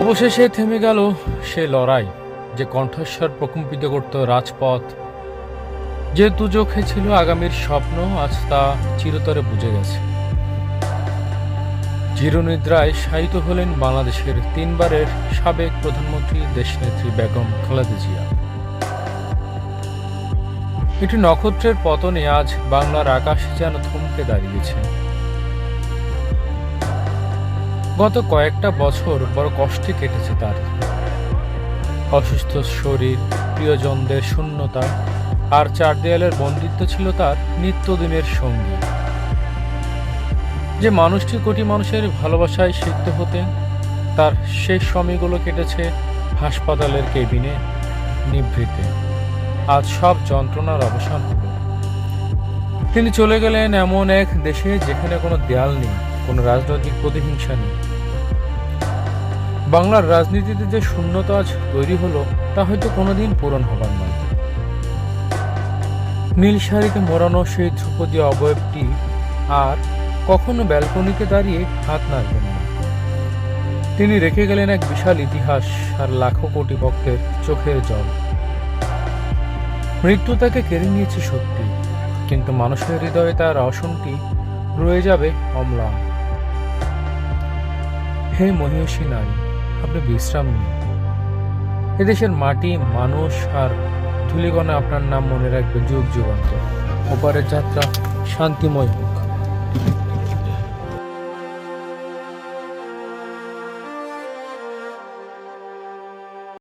অবশেষে থেমে গেল সে লড়াই যে কণ্ঠস্বর প্রকম্পিত করত রাজপথ। যে দু চোখে ছিল আগামীর স্বপ্ন, আজ তা চিরতরে বুঝে গেছে। চিরনিদ্রায় শায়িত হলেন বাংলাদেশের তিনবারের সাবেক প্রধানমন্ত্রী দেশনেত্রী বেগম খালেদা জিয়া। একটি নক্ষত্রের পতনে আজ বাংলার আকাশ যেন থমকে দাঁড়িয়েছে। গত কয়েকটা বছর বড় কষ্টে কেটেছে তার। অসুস্থ শরীর, প্রিয়জনদের শূন্যতা, আর চার দেয়ালের বন্দিত্ব ছিল তার নিত্যদিনের সঙ্গী। যে মানুষটি কোটি মানুষের ভালোবাসায় সিদ্ধ হতেন, তার শেষ সময়গুলো কেটেছে হাসপাতালের কেবিনে নিভৃতে। আজ সব যন্ত্রণার অবসান হলো। তিনি চলে গেলেন এমন এক দেশে যেখানে কোনো দেয়াল নেই। কোনো রাজনৈতিক প্রতিহিংসা নেই। বাংলার রাজনীতিতে যে শূন্যতা আজ তৈরি হলো, তা হয়তো কোনোদিন পূরণ হবার নয়। নীল শাড়িতে মোড়ানো সেই ধ্রুপদী অবয়বটি আর কখনো ব্যালকনিতে দাঁড়িয়ে হাত নাড়বেন না তিনি রেখে গেলেন এক বিশাল ইতিহাস আর লাখো কোটি ভক্তের চোখের জল। মৃত্যু তাকে কেড়ে নিয়েছে সত্যি, কিন্তু মানুষের হৃদয়ে তার আসনটি রয়ে যাবে অম্লান। হে মহিষী নারী, আপনি বিশ্রাম নিন। এদেশের মাটি, মানুষ আর ধুলিগণে আপনার নাম মনে রাখবে যুগ যুগান্ত ওপারের যাত্রা শান্তিময় হোক।